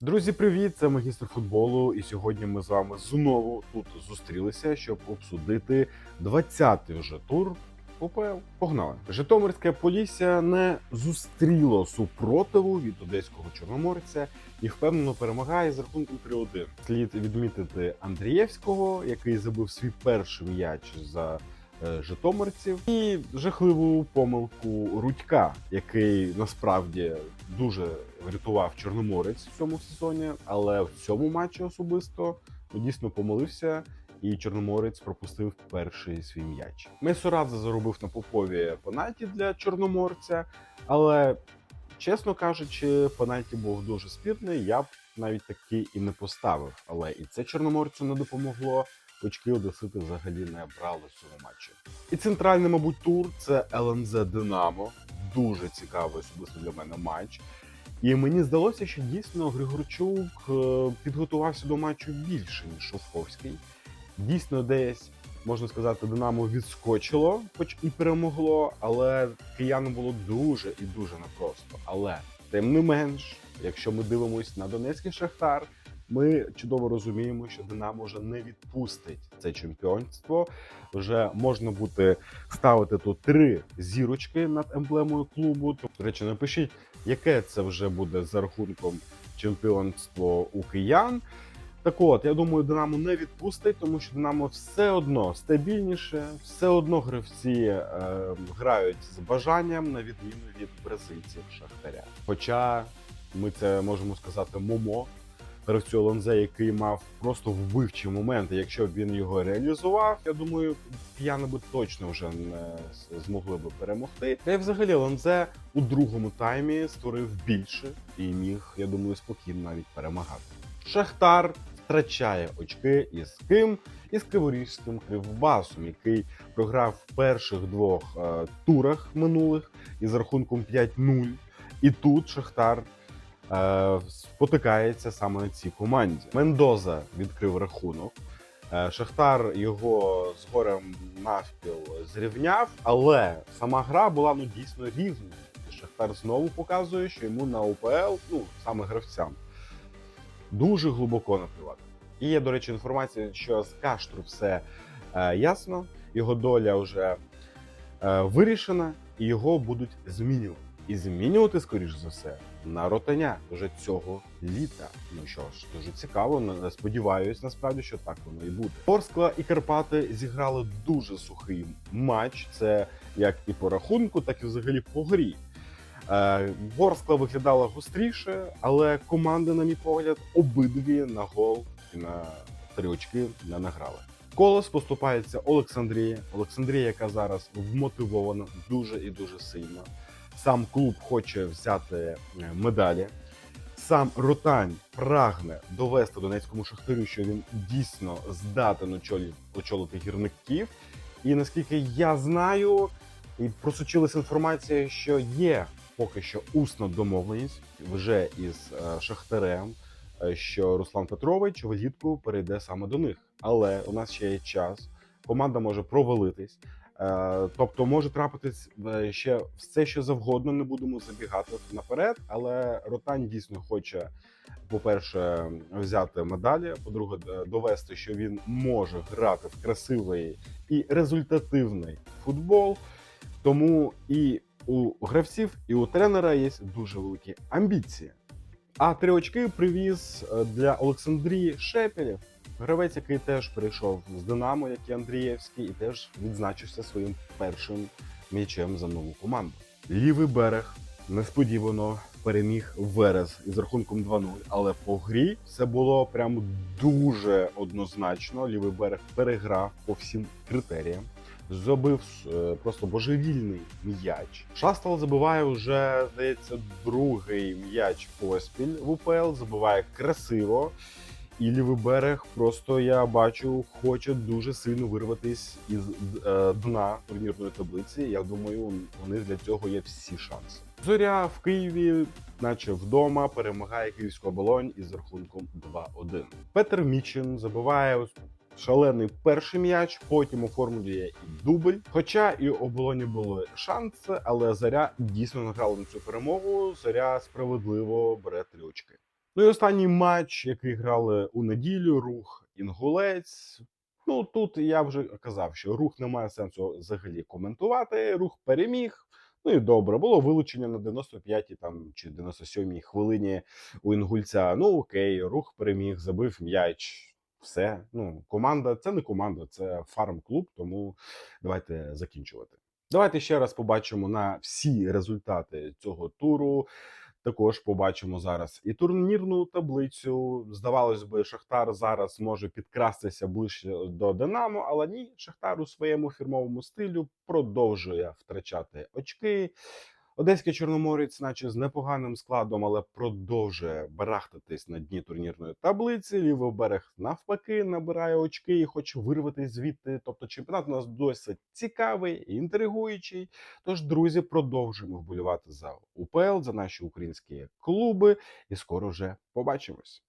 Друзі, привіт! Це магістр футболу. І сьогодні ми з вами знову тут зустрілися, щоб обсудити 20-й вже тур УПЛ. Погнали! Житомирське Полісся не зустріло супротиву від одеського чорноморця і впевнено перемагає з рахунком 3-1. Слід відмітити Андрієвського, який забив свій перший м'яч за житомирців, і жахливу помилку Рудька, який насправді дуже врятував Чорноморець в цьому сезоні, але в цьому матчі особисто ну, дійсно помилився. І Чорноморець пропустив перший свій м'яч. Месорадзе заробив на попові пенальті для чорноморця, але чесно кажучи, пенальті був дуже спірний. Я б навіть такий і не поставив. Але і це чорноморцю не допомогло. Очки Одесити взагалі не брали в цьому матчі. І центральний, мабуть, тур це ЛНЗ Динамо. Дуже цікавий особисто для мене матч. І мені здалося, що дійсно Григорчук е, підготувався до матчу більше, ніж Шовковський. Дійсно, десь можна сказати, Динамо відскочило, хоч і перемогло, але киянам було дуже і дуже непросто. Але тим не менш, якщо ми дивимось на Донецький Шахтар, ми чудово розуміємо, що Динамо вже не відпустить це чемпіонство. Вже можна буде ставити тут три зірочки над емблемою клубу. До речі, напишіть, яке це вже буде за рахунком чемпіонство у киян. Так от, я думаю, Динамо не відпустить, тому що Динамо все одно стабільніше, все одно гравці е, грають з бажанням, на відміну від бразильців Шахтаря. Хоча ми це можемо сказати Момо, гравцю ЛНЗ, який мав просто вбивчі моменти. Якщо б він його реалізував, я думаю, п'яни би точно вже не змогли би перемогти. Та й взагалі ЛНЗ у другому таймі створив більше і міг, я думаю, спокійно навіть перемагати. Шахтар втрачає очки із ким? Із Криворізьким Кривбасом, який програв в перших двох е, турах минулих із рахунком 5-0. І тут Шахтар спотикається саме на цій команді. Мендоза відкрив рахунок. Е, Шахтар його з горем навпіл зрівняв, але сама гра була ну дійсно рівною. Шахтар знову показує, що йому на УПЛ, ну саме гравцям, дуже глибоко наплювати. І є, до речі, інформація, що з Каштру все е, ясно, його доля вже е, вирішена, і його будуть змінювати. І змінювати, скоріш за все, на ротаня вже цього літа. Ну що ж, дуже цікаво. Сподіваюсь, насправді, що так воно і буде. Ворскла і Карпати зіграли дуже сухий матч. Це як і по рахунку, так і взагалі по грі. Е, Ворскла виглядала гостріше, але команди, на мій погляд, обидві на гол і на три очки не награли. Колос поступається Олександрія. Олександрія, яка зараз вмотивована дуже і дуже сильно. Сам клуб хоче взяти е, медалі. Сам Ротань прагне довести Донецькому шахтарю, що він дійсно здатен очолити гірників. І наскільки я знаю, і просочилася інформація, що є поки що усна домовленість вже із е, Шахтарем, е, що Руслан Петрович влітку перейде саме до них. Але у нас ще є час. Команда може провалитись. Е, Тобто може трапитись е, ще все, що завгодно. Не будемо забігати наперед. Але Ротань дійсно хоче, по-перше, взяти медалі. По-друге, довести, що він може грати в красивий і результативний футбол. Тому і у гравців, і у тренера є дуже великі амбіції. А три очки привіз е, для Олександрії Шепелєв. Гравець, який теж прийшов з Динамо, як і Андрієвський, і теж відзначився своїм першим м'ячем за нову команду. Лівий берег несподівано переміг Верес із рахунком 2-0, але по грі все було прямо дуже однозначно. Лівий берег переграв по всім критеріям. Забив е, просто божевільний м'яч. Шастал забиває вже, здається, другий м'яч поспіль в УПЛ. Забиває красиво. І лівий берег просто я бачу, хоче дуже сильно вирватись із е, дна турнірної таблиці. Я думаю, них для цього є всі шанси. Зоря в Києві, наче вдома, перемагає київську оболонь із рахунком 2-1. Петер Мічин забиває шалений перший м'яч, потім оформлює і дубль. Хоча і оболоні були шанси, але заря дійсно награла на цю перемогу. Заря справедливо бере три очки. Ну і останній матч, який грали у неділю, рух інгулець. Ну тут я вже казав, що рух не має сенсу взагалі коментувати. Рух переміг. Ну і добре, було вилучення на 95-й там чи 97-й хвилині у інгульця. Ну окей, рух переміг, забив м'яч. Все, ну команда це не команда, це фарм-клуб. Тому давайте закінчувати. Давайте ще раз побачимо на всі результати цього туру. Також побачимо зараз і турнірну таблицю. Здавалось би, Шахтар зараз може підкрастися ближче до Динамо, але ні, Шахтар у своєму фірмовому стилю продовжує втрачати очки. Одеський Чорноморець, наче з непоганим складом, але продовжує барахтатись на дні турнірної таблиці. Лівий берег навпаки набирає очки і хоче вирватися звідти. Тобто, чемпіонат у нас досить цікавий, інтригуючий. Тож, друзі, продовжуємо вболівати за УПЛ, за наші українські клуби, і скоро вже побачимось.